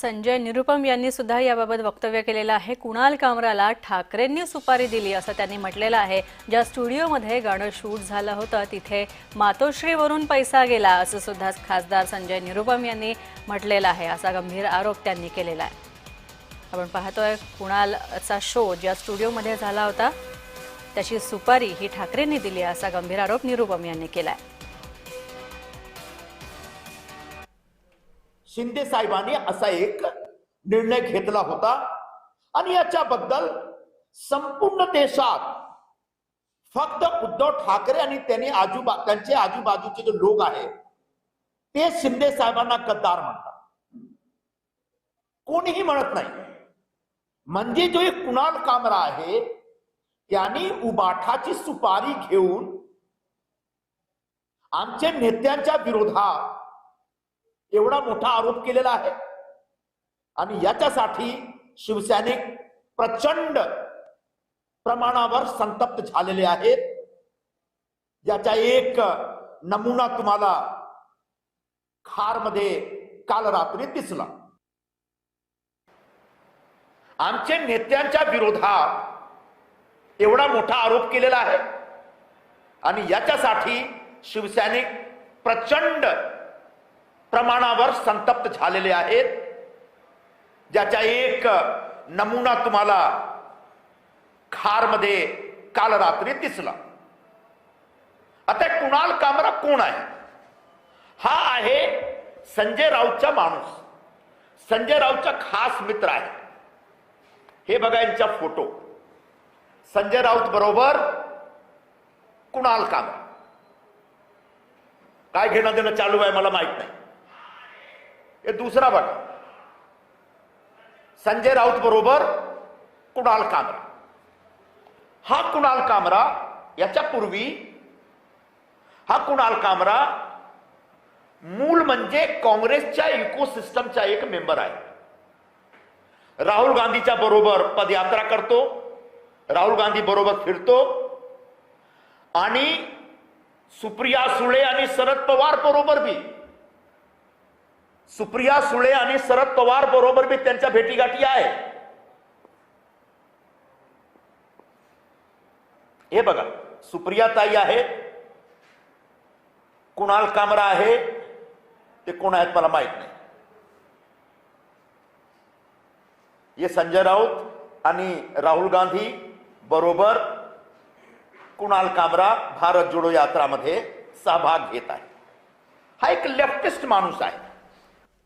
संजय निरुपम यांनी सुद्धा याबाबत वक्तव्य केलेलं आहे. कुणाल कामराला ठाकरेंनी सुपारी दिली असं त्यांनी म्हटलेलं आहे. ज्या स्टुडिओमध्ये गाणं शूट झालं होतं तिथे मातोश्रीवरून पैसा गेला असं सुद्धा खासदार संजय निरुपम यांनी म्हटलेलं आहे. असा गंभीर आरोप त्यांनी केलेला आहे. आपण पाहतोय कुणालचा शो ज्या स्टुडिओमध्ये झाला होता त्याची सुपारी ही ठाकरेंनी दिली असा गंभीर आरोप निरुपम यांनी केला आहे शिंदे साहेबांनी असा एक निर्णय घेतला होता. आणि याच्याबद्दल संपूर्ण देशात फक्त उद्धव ठाकरे आणि त्यांनी आजूबा त्यांचे आजूबाजूचे जे लोक आहेत ते शिंदे साहेबांना गद्दार म्हणतात. कोणीही म्हणत नाही. म्हणजे जो एक कुणाल कामरा आहे त्यांनी उबाठाची सुपारी घेऊन आमच्या नेत्यांच्या विरोधात एवढा मोठा आरोप केलेला आहे. आणि याच्यासाठी शिवसैनिक प्रचंड प्रमाणावर संतप्त झालेले आहेत. याचा एक नमुना तुम्हाला खारमध्ये काल रात्री दिसला. आमच्या नेत्यांच्या विरोधात एवढा मोठा आरोप केलेला आहे. आणि याच्यासाठी शिवसैनिक प्रचंड प्रमाणावर संतप्त झालेले आहेत. ज्याचा एक नमुना तुम्हाला खारमध्ये काल रात्री दिसला. आता कुणाल कामरा कोण आहे? हा आहे संजय राऊतचा माणूस. संजय राऊतचा खास मित्र आहे. हे बघा यांचा फोटो. संजय राऊत बरोबर कुणाल कामरा. काय घेणं देणं चालू आहे मला माहीत नाही. हे दुसरा बघा. संजय राऊत बरोबर कुणाल कामरा. हा कुणाल कामरा याच्या पूर्वी हा कुणाल कामरा मूळ म्हणजे काँग्रेसच्या इकोसिस्टमचा एक मेंबर आहे. राहुल गांधीच्या बरोबर पदयात्रा करतो राहुल गांधी बरोबर फिरतो आणि सुप्रिया सुळे आणि शरद पवार बरोबर बी. सुप्रिया सुळे आणि शरद पवार बरोबर त्यांच्या भेटीगाठी आहे. हे बघा सुप्रिया ताई आहे कुणाल कामरा आहे, ते कोण आहेत मला माहित नाही. हे संजय आणि राहुल गांधी बरोबर कुणाल कामरा भारत जोडो यात्रामध्ये सहभाग घेत आहे हा एक लेफ्टिस्ट माणूस आहे.